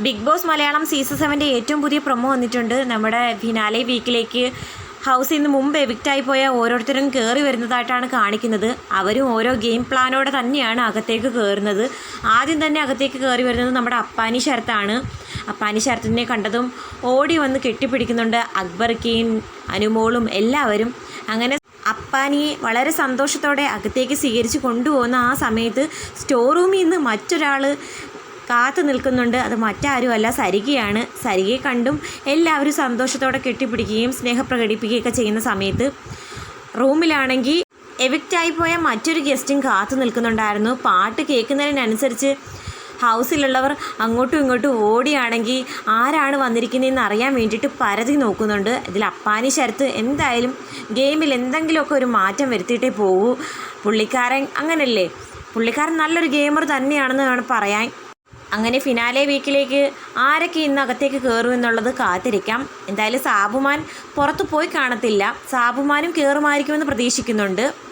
Big Boss Malayalam season സെവന്റെ ഏറ്റവും പുതിയ പ്രൊമോ വന്നിട്ടുണ്ട്. നമ്മുടെ ഫിനാലെ വീക്കിലേക്ക് ഹൗസിൽ നിന്ന് മുമ്പ് എവിക്റ്റായി പോയ ഓരോരുത്തരും കയറി വരുന്നതായിട്ടാണ് കാണിക്കുന്നത്. അവരും ഓരോ ഗെയിം പ്ലാനോടെ തന്നെയാണ് അകത്തേക്ക് കയറുന്നത് ആദ്യം തന്നെ അകത്തേക്ക് കയറി വരുന്നത് നമ്മുടെ അപ്പാനി ശരത്താണ്. അപ്പാനി ശരത്തിനെ കണ്ടതും ഓടി വന്ന് കെട്ടിപ്പിടിക്കുന്നുണ്ട് അക്ബർക്കെയും അനുമോളും എല്ലാവരും. അങ്ങനെ അപ്പാനിയെ വളരെ സന്തോഷത്തോടെ അകത്തേക്ക് സ്വീകരിച്ച് കൊണ്ടുപോകുന്ന ആ സമയത്ത് സ്റ്റോർ റൂമിൽ നിന്ന് മറ്റൊരാൾ കാത്തു നിൽക്കുന്നുണ്ട്. അത് മറ്റാരും അല്ല സരികയാണ്. സരികയെ കണ്ടും എല്ലാവരും സന്തോഷത്തോടെ കെട്ടിപ്പിടിക്കുകയും സ്നേഹം പ്രകടിപ്പിക്കുകയൊക്കെ ചെയ്യുന്ന സമയത്ത് റൂമിലാണെങ്കിൽ എവിക്റ്റായി പോയ മറ്റൊരു ഗസ്റ്റും കാത്തു നിൽക്കുന്നുണ്ടായിരുന്നു. പാട്ട് കേൾക്കുന്നതിനനുസരിച്ച് ഹൗസിലുള്ളവർ അങ്ങോട്ടും ഇങ്ങോട്ടും ഓടിയാണെങ്കിൽ ആരാണ് വന്നിരിക്കുന്നതെന്ന് അറിയാൻ വേണ്ടിയിട്ട് പരതി നോക്കുന്നുണ്ട്. ഇതിൽ അപ്പാനി ശരത്ത് എന്തായാലും ഗെയിമിൽ എന്തെങ്കിലുമൊക്കെ ഒരു മാറ്റം വരുത്തിയിട്ടേ പോകൂ പുള്ളിക്കാരൻ അങ്ങനല്ലേ? പുള്ളിക്കാരൻ നല്ലൊരു ഗെയിമർ തന്നെയാണെന്ന് വേണം പറയാൻ അങ്ങനെ ഫിനാലെ വീക്കിലേക്ക് ആരൊക്കെ ഇന്ന് അകത്തേക്ക് കയറും എന്നുള്ളത് കാത്തിരിക്കാം. എന്തായാലും സാബുമാൻ പുറത്തു പോയി കാണത്തില്ല. സാബുമാനും കയറുമായിരിക്കുമെന്ന് പ്രതീക്ഷിക്കുന്നുണ്ട്.